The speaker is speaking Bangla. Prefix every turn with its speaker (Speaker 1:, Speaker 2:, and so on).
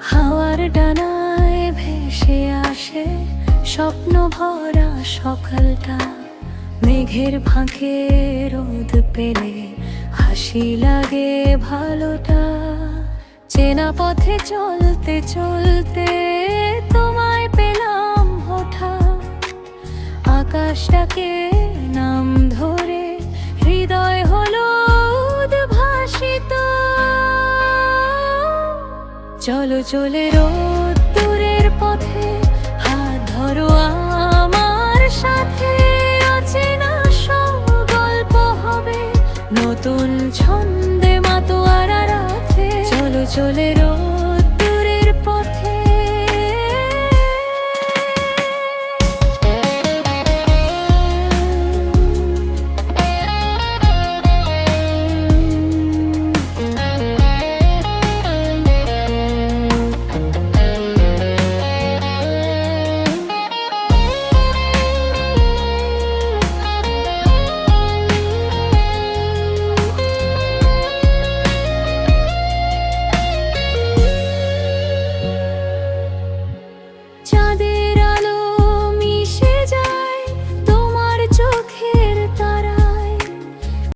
Speaker 1: হাওয়ার ডানায় ভেসে আসে স্বপ্ন ভরা সকালটা। মেঘের ফাঁকে রোদ পেলে হাসি লাগে ভালোটা। চেনা পথে চলতে চলতে তোমায় পেলাম হঠাৎ। আকাশটাকে চলো, চলে রোদ দূরের পথে। হাত ধরো আমার সাথে। অচেনা সব গল্প হবে। নতুন ছন্দে মাতোয়ারা রাতে। চলো, চলে রোদ